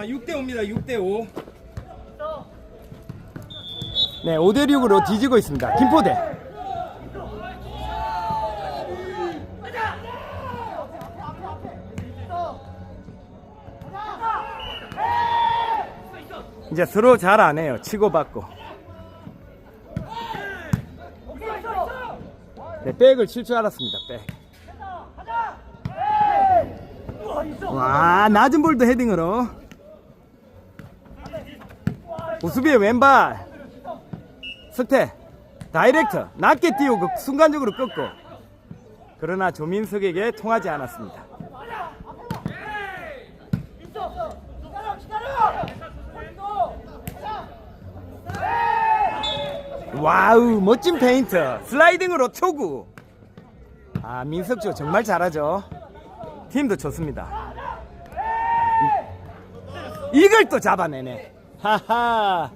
자, 6대 5입니다. 6대 5. 네, 5대 6으로 뒤지고 있습니다. 김포대. 이제 서로 잘 안 해요. 치고받고. 네, 백을 칠 줄 알았습니다. 백. 와, 낮은 볼도 헤딩으로. 우수비의 왼발. 석태. 다이렉트. 낮게 띄우고 순간적으로 끊고. 그러나 조민석에게 통하지 않았습니다. 와우 멋진 페인트 슬라이딩으로 초구 아 민석주 정말 잘하죠 팀도 좋습니다 이- 이걸 또 잡아내네 하하.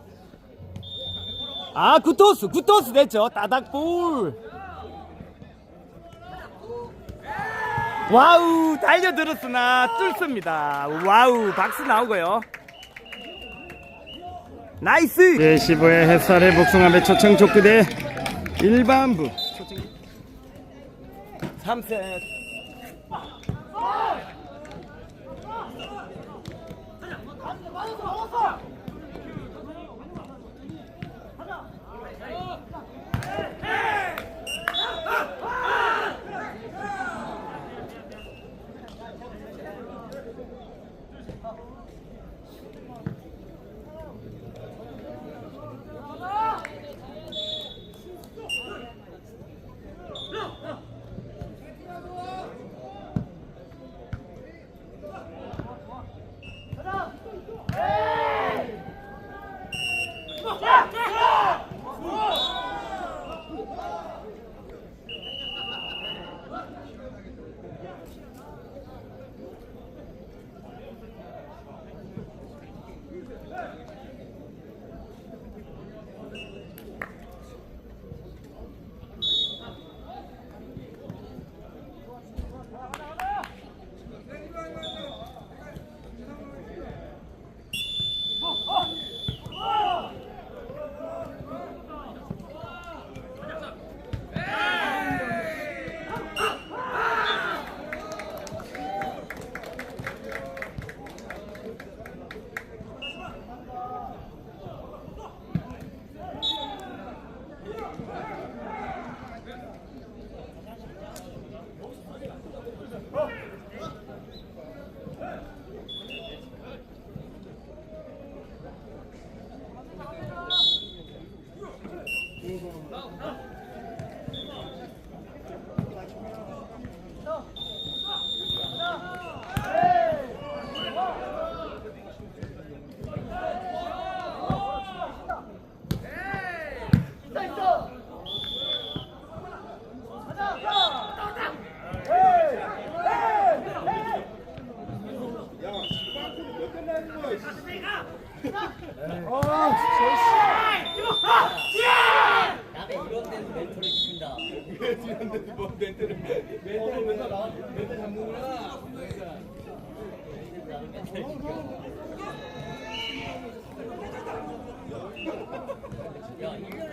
아 굿토스 굿토스 됐죠? 따닥볼. 와우 달려들었으나 뚫습니다. 와우 박수 나오고요. 나이스! 제15의 햇살의 복숭아 배 초청 족구대 일반부. 3세 야, 1년에 하나만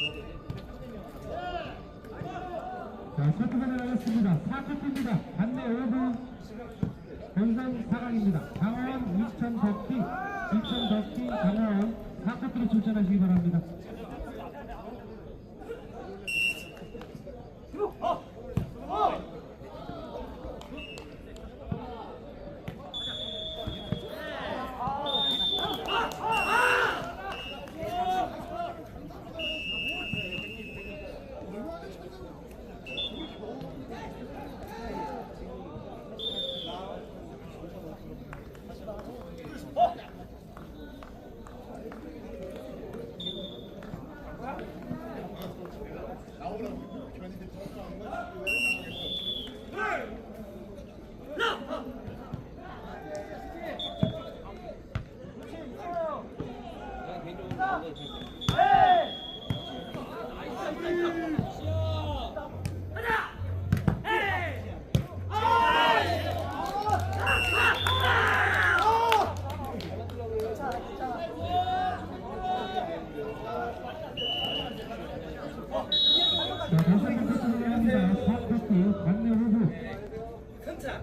자, 커트가 들어가겠습니다. 4커트입니다. 반대 5분 본선 4강입니다. 강원, 이천 덕기, 이천 덕기, 강원 4커트로 출전하시기 바랍니다.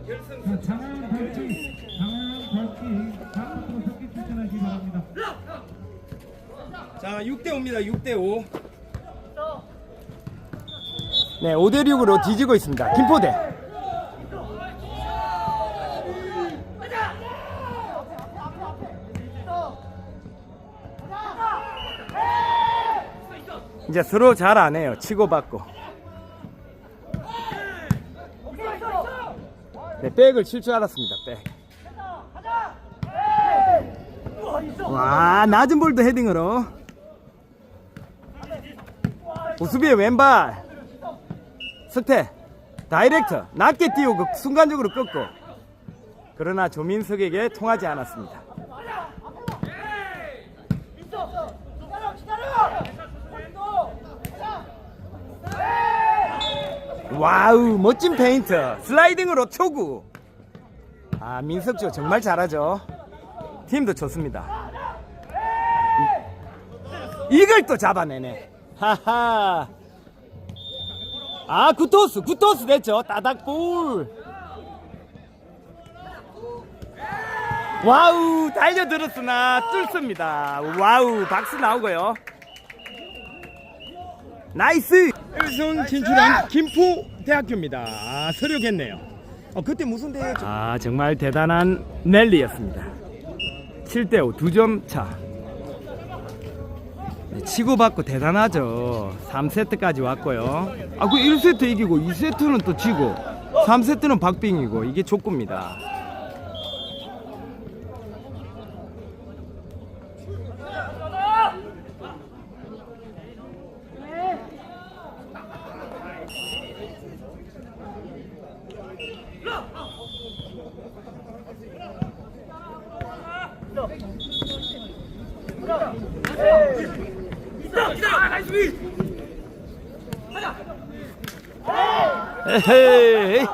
자, 장원 덕기, 장원 덕기 4커트로 덕기 출전하시기 바랍니다. 자, 6대 5입니다. 6대 5. 네, 5대 6으로 뒤지고 있습니다. 김포대. 이제 서로 잘 안 해요. 치고받고. 네, 백을 칠 줄 알았습니다. 백. 와, 낮은 볼도 헤딩으로. 보수비의 왼발. 석태. 다이렉트. 낮게 띄우고 순간적으로 꺾고. 그러나 조민석에게 통하지 않았습니다. 와우, 멋진 페인트. 슬라이딩으로 초구. 아, 민석조 정말 잘하죠. 팀도 좋습니다. 이- 이걸 또 잡아내네. 하하. 아, 굿토스, 굿토스 됐죠. 따닥볼. 와우, 달려들었으나 뚫습니다. 와우, 박수 나오고요. 나이스 1승 진출한 김포대학교입니다. 아, 서력했네요. 어, 그때 무슨 대회였죠? 아 정말 대단한 랠리였습니다 7대5 2점 차 네, 치고받고 대단하죠 3세트까지 왔고요 아그 1세트 이기고 2세트는 또 지고 3세트는 박빙이고 이게 족구입니다 에헤이.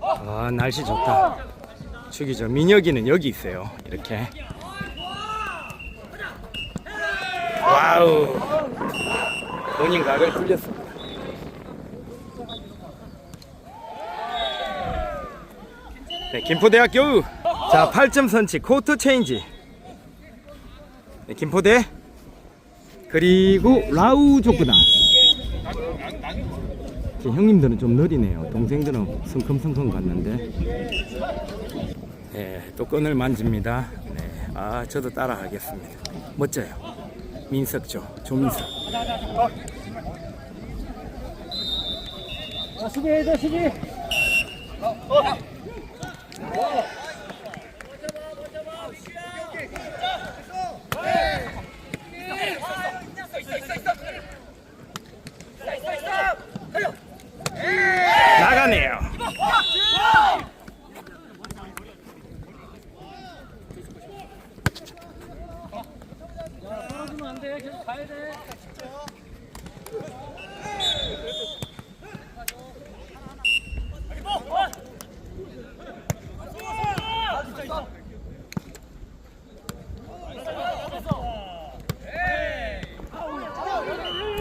아 날씨 좋다 죽이죠. 민혁이는 여기 있어요. 이렇게. 와우. 본인 각을 뚫렸습니다. 네, 김포대학교. 자 8점 선치 코트 체인지. 네, 김포대. 그리고 라우 제 형님들은 좀 느리네요. 동생들은 성큼성큼 갔는데. 네, 또 끈을 만집니다. 네, 아 저도 따라 하겠습니다. 멋져요. 민석조, 조민석. 나가네요.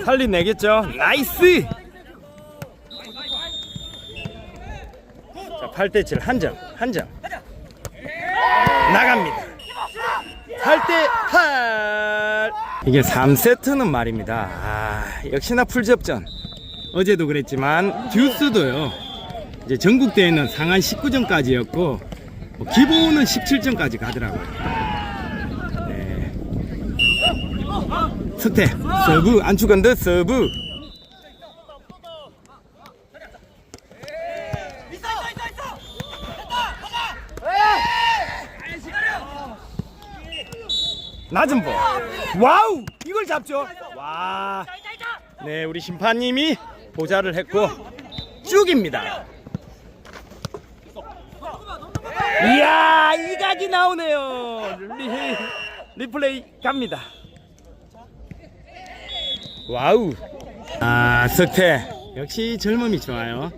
살리내겠죠. 나이스. 자, 8대 7 한 점. 한 점. 나갑니다. 8대 8. 이게 3세트는 말입니다. 아, 역시나 풀접전. 어제도 그랬지만 듀스도요. 이제 전국 대회는 상한 19점까지였고 뭐 기본은 17점까지 가더라고요. 스텝 서브 안축건드 서브. 낮은 볼. 와우! 이걸 잡죠. 와네 우리 심판님이 보자를 했고 쭉입니다. 이야 이 각이 나오네요. 리, 리플레이 갑니다 와우. 아 석태. 역시 젊음이 좋아요.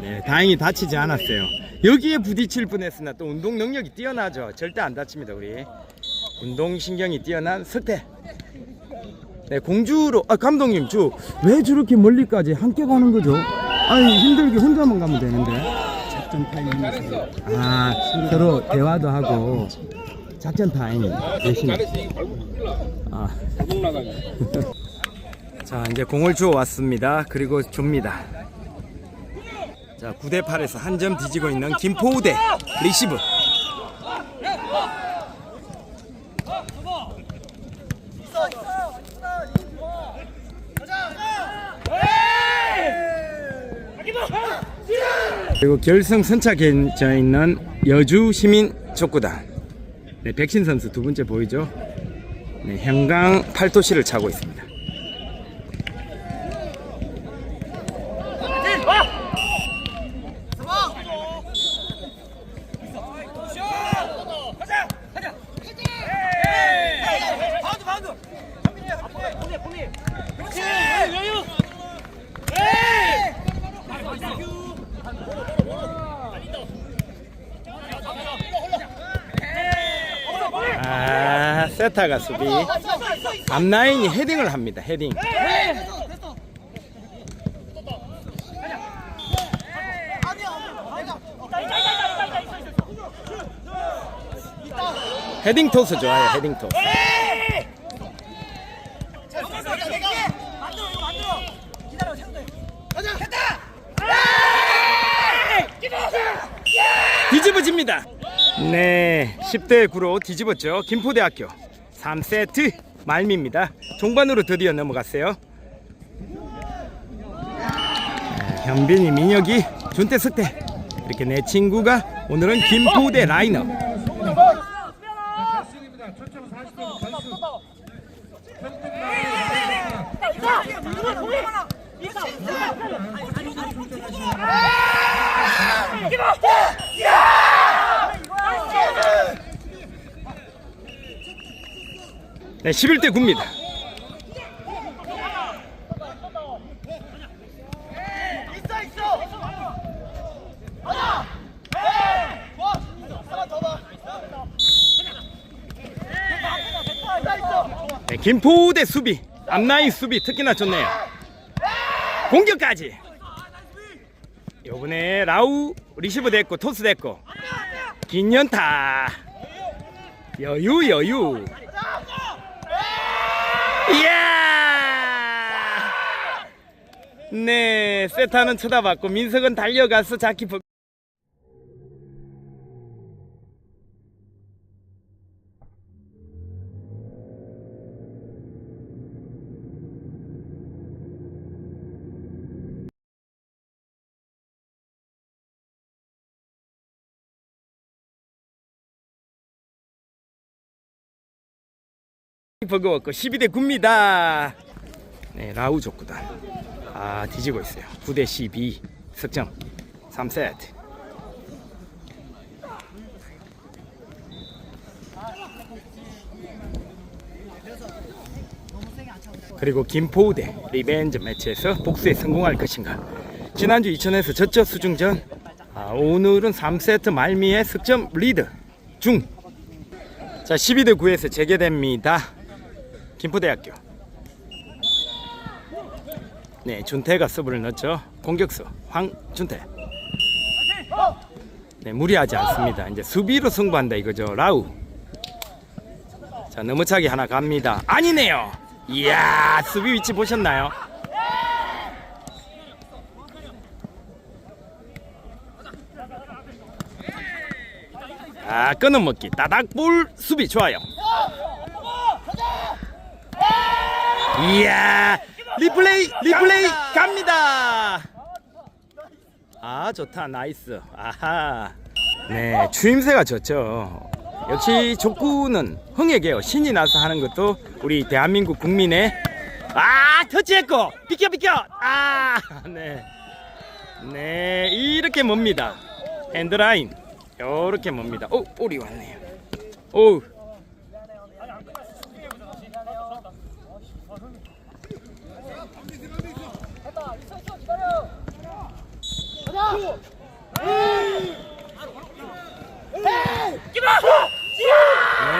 네 다행히 다치지 않았어요. 여기에 부딪힐 뻔했으나 또 운동 능력이 뛰어나죠. 절대 안 다칩니다 우리. 운동 신경이 뛰어난 석태. 네 공주로 아 감독님 저 왜 저렇게 멀리까지 함께 가는 거죠? 아니 힘들게 혼자만 가면 되는데. 작전 타임이면서 아 서로 대화도 하고. 작전 타임 대신 아 자 이제 공을 주워 왔습니다. 그리고 줍니다. 자 9대 8에서 한 점 뒤지고 있는 김포우대 리시브. 그리고 결승 선착해져 있는 여주 시민 족구단. 네, 백신 선수 두 번째 보이죠? 네, 형강 팔도시를 차고 있습니다 아 세타가 수비. 앞라인이 헤딩을 합니다 헤딩. 헤딩 토스 좋아요 헤딩 토스 갑니다. 네, 10대 9로 뒤집었죠. 김포대학교 3세트 말미입니다. 종반으로 드디어 넘어갔어요. 네, 현빈이, 민혁이, 준태, 석태 이렇게 네 친구가 오늘은 김포대 라인업. 결승입니다. 초점 40분 결승. 현금 나옵니다. 네, 11대 9입니다. 네, 김포대 수비, 앞라인 수비 특히나 좋네요. 공격까지. 요번에 라우 리시브 됐고 토스 됐고 긴 연타 여유 여유 이야 네 세타는 쳐다봤고 민석은 달려가서 자키 버... 버거웠고 12대 9입니다. 네, 라우 족구단. 아, 뒤지고 있어요. 9대 12. 석점. 3세트. 그리고 김포대 리벤지 매치에서 복수에 성공할 것인가. 지난주 이천에서 졌죠 수중전. 아, 오늘은 3세트 말미에 석점 리드 중. 자, 12대 9에서 재개됩니다. 김포대학교. 네, 준태가 서브를 넣죠. 공격수 황준태. 네, 무리하지 않습니다. 이제 수비로 승부한다 이거죠. 라우. 자, 넘어차기 하나 갑니다. 아니네요. 이야, 수비 위치 보셨나요? 아, 끊어먹기. 따닥볼 수비 좋아요. 이야 리플레이 리플레이 갑니다. 아 좋다. 나이스. 아하. 네 추임새가 좋죠. 역시 족구는 흥에게요. 신이 나서 하는 것도 우리 대한민국 국민의 아 터치했고. 비켜 비켜. 아네. 네 이렇게 멉니다. 핸드라인. 요렇게 멉니다. 오 오리 왔네요. 오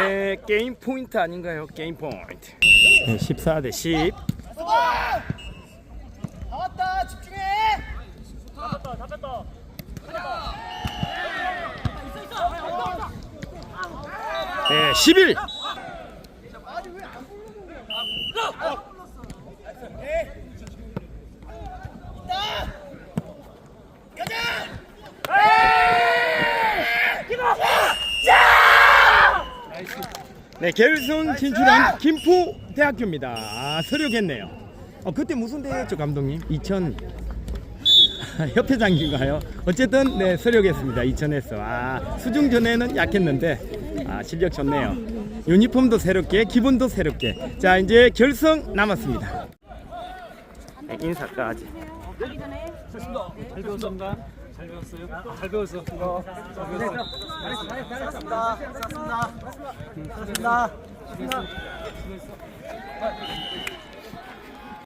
네, 게임 포인트 아닌가요? 게임 포인트. 네, 14 대 10. 나왔다 집중해 네, 11. 네, 결승 진출한 김포 대학교입니다. 아, 서력했네요. 어, 그때 무슨 대회였죠, 감독님? 2000 협회장인가요? 어쨌든 네, 서력했습니다. 2000에서. 아, 수중 전에는 약했는데 아, 실력 좋네요. 유니폼도 새롭게, 기분도 새롭게. 자, 이제 결승 남았습니다. 네, 인사까지. 잘 배웠습니다. 잘 배웠어요. 잘 배웠어. 잘 배웠어. 잘했습니다 잘했습니다 잘했습니다